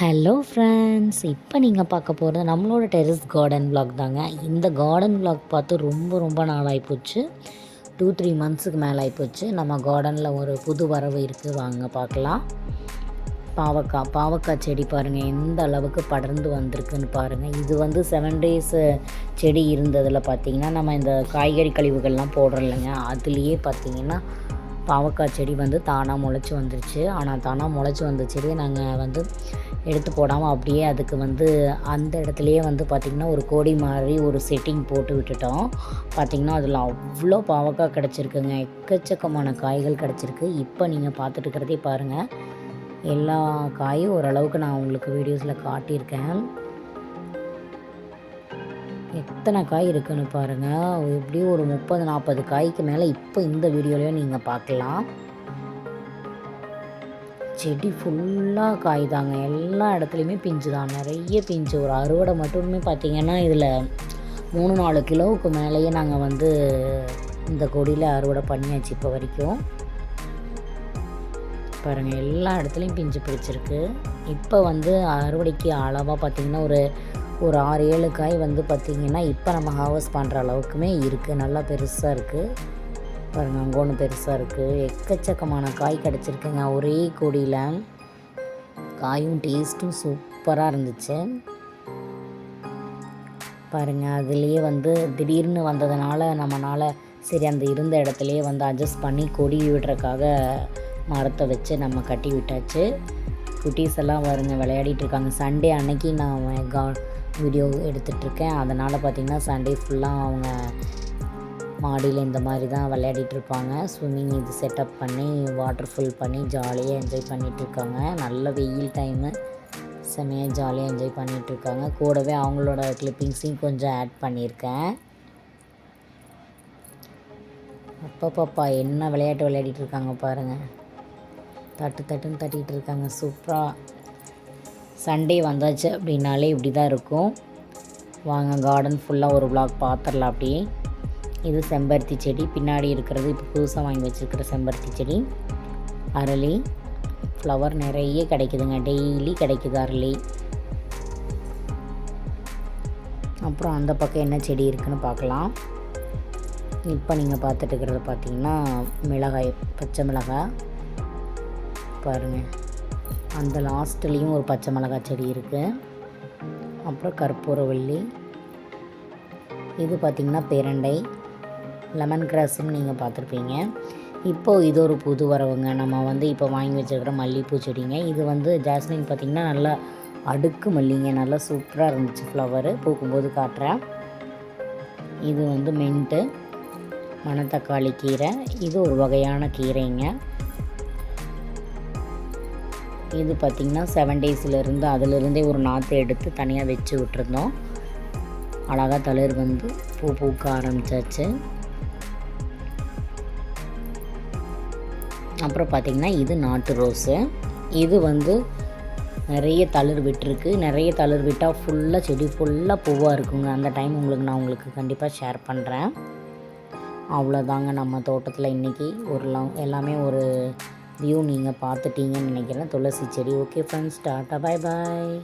Hello friends இப்போ நீங்கள் பார்க்க போகிறது நம்மளோட டெரஸ் கார்டன் vlog தாங்க. இந்த கார்டன் vlog பார்த்து ரொம்ப ரொம்ப நாளாகி போச்சு. டூ த்ரீ மந்த்ஸுக்கு மேலே ஆகிப்போச்சு நம்ம கார்டனில் ஒரு புது வரவு இருக்குது வாங்க பார்க்கலாம். பாவக்காய் பாவக்காய் செடி பாருங்கள் எந்த அளவுக்கு படர்ந்து வந்திருக்குன்னு பாருங்கள் இது வந்து செவன் டேஸ் செடி இருந்ததில் பார்த்தீங்கன்னா நம்ம இந்த காய்கறி கழிவுகள்லாம் போடுறோம் இல்லைங்க. அதுலேயே பார்த்தீங்கன்னா பாவக்காய் செடி வந்து தானாக முளைச்சி வந்துருச்சு. ஆனால் தானாக முளைச்சி வந்த செடியை நாங்கள் வந்து எடுத்து போடாமல் அப்படியே அதுக்கு வந்து அந்த இடத்துலையே வந்து பார்த்திங்கன்னா ஒரு கோடி மாதிரி ஒரு செட்டிங் போட்டு விட்டுட்டோம். பார்த்திங்கன்னா அதில் அவ்வளோ பாவக்காய் கிடச்சிருக்குங்க. எக்கச்சக்கமான காய்கள் கிடச்சிருக்கு. இப்போ நீங்கள் பார்த்துட்டு இருக்கிறதே பாருங்கள் எல்லா காயும் ஓரளவுக்கு நான் உங்களுக்கு வீடியோஸில் காட்டியிருக்கேன். எத்தனை காய் இருக்குன்னு பாருங்கள் எப்படியும் ஒரு முப்பது நாற்பது காய்க்கு மேலே இப்போ இந்த வீடியோலையும் நீங்கள் பார்க்கலாம் செடி ஃபுல்லாக காய் தாங்க எல்லா இடத்துலையுமே பிஞ்சு தான் நிறைய பிஞ்சு. ஒரு அறுவடை மட்டுமே பார்த்திங்கன்னா இதில் மூணு நாலு கிலோவுக்கு மேலேயே நாங்கள் வந்து இந்த கொடியில் அறுவடை பண்ணியாச்சு இப்போ வரைக்கும். பாருங்கள் எல்லா இடத்துலையும் பிஞ்சு பிடிச்சிருக்கு. இப்போ வந்து அறுவடைக்கு அளவாக பார்த்திங்கன்னா ஒரு ஒரு ஆறு ஏழு காய் வந்து பார்த்திங்கன்னா இப்போ நம்ம ஹார்வெஸ்ட் பண்ணுற அளவுக்குமே இருக்குது. நல்லா பெருசாக இருக்குது. பாருங்கள் அங்கே ஒன்று பெருசாக இருக்குது. எக்கச்சக்கமான காய் கிடச்சிருக்குங்க ஒரே கொடியில். காயும் டேஸ்ட்டும் சூப்பராக இருந்துச்சு. பாருங்கள் அதுலேயே வந்து திடீர்னு வந்ததுனால நம்மளால் சரி அந்த இருந்த இடத்துலையே வந்து அட்ஜஸ்ட் பண்ணி கொடி விடுறக்காக மரத்தை வச்சு நம்ம கட்டி விட்டாச்சு. குட்டீஸ் எல்லாம் வருங்க விளையாடிட்டு இருக்காங்க. சண்டே அன்னைக்கு நான் கா வீடியோ எடுத்துட்ருக்கேன் அதனால் பார்த்திங்கன்னா சண்டே ஃபுல்லாக அவங்க மாடியில் இந்த மாதிரி தான் விளையாடிட்டு இருப்பாங்க. ஸ்விம்மிங் இது செட்டப் பண்ணி வாட்டர் ஃபில் பண்ணி ஜாலியாக என்ஜாய் பண்ணிகிட்ருக்காங்க நல்ல வெயில் டைமு செம்மையாக ஜாலியாக என்ஜாய் பண்ணிகிட்ருக்காங்க கூடவே அவங்களோட கிளிப்பிங்ஸையும் கொஞ்சம் ஆட் பண்ணியிருக்கேன். அப்பா பாப்பா என்ன விளையாட்டு விளையாடிட்டு இருக்காங்க பாருங்கள் தட்டு தட்டுன்னு தட்டிகிட்டு இருக்காங்க. சூப்பராக சண்டே வந்தாச்சு அப்படின்னாலே இப்படி தான் இருக்கும். வாங்க கார்டன் ஃபுல்லாக ஒரு vlog பார்த்துடலாம் அப்படியே. இது செம்பருத்தி செடி. பின்னாடி இருக்கிறது இப்போ புதுசாக வாங்கி வச்சுருக்கிற செம்பருத்தி செடி. அரளி. ஃப்ளவர் நிறைய கிடைக்குதுங்க. டெய்லி கிடைக்குது அரளி. அப்புறம் அந்த பக்கம் என்ன செடி இருக்குன்னு பார்க்கலாம். இப்போ நீங்கள் பார்த்துட்டு இருக்கிறது பார்த்தீங்கன்னா மிளகாய் பச்சை மிளகாய். பாருங்கள் அந்த லாஸ்ட்லேயும் ஒரு பச்சை மிளகாய் செடி இருக்குது அப்புறம் கற்பூரவள்ளி இது பார்த்திங்கன்னா பேரண்டை. லெமன் கிராஸ்ன்னு நீங்கள் பார்த்துருப்பீங்க இப்போது இது ஒரு புது வரவுங்க. நம்ம வந்து இப்போ வாங்கி வச்சுருக்கிற மல்லிகைப்பூ செடிங்க. இது வந்து ஜாஸ்மின் பார்த்திங்கன்னா நல்லா அடுக்கு மல்லிங்க. நல்லா சூப்பராக இருந்துச்சு ஃப்ளவரு பூக்கும்போது காட்டுறேன். இது வந்து மென்ட்டு மணத்தக்காளி கீரை. இது ஒரு வகையான கீரைங்க. இது பார்த்திங்கன்னா செவன் டேஸ்லேருந்து அதிலிருந்தே ஒரு நாற்று எடுத்து தனியாக வச்சு விட்டுருந்தோம். அழகாக தளிர் வந்து பூ பூக்க ஆரம்பிச்சாச்சு. அப்புறம் பார்த்திங்கன்னா இது நாட்டு ரோஸு. இது வந்து நிறைய தளிர் விட்டுருக்கு. நிறைய தளிர் விட்டால் ஃபுல்லாக செடி ஃபுல்லாக பூவாக இருக்குங்க. அந்த டைம் உங்களுக்கு நான் உங்களுக்கு கண்டிப்பாக ஷேர் பண்ணுறேன் அவ்வளோதாங்க நம்ம தோட்டத்தில் இன்றைக்கி ஒரு எல்லாமே ஒரு வியூ நீங்கள் பார்த்துட்டீங்கன்னு நினைக்கிறேன். துளசி செடி. Okay friends tata bye bye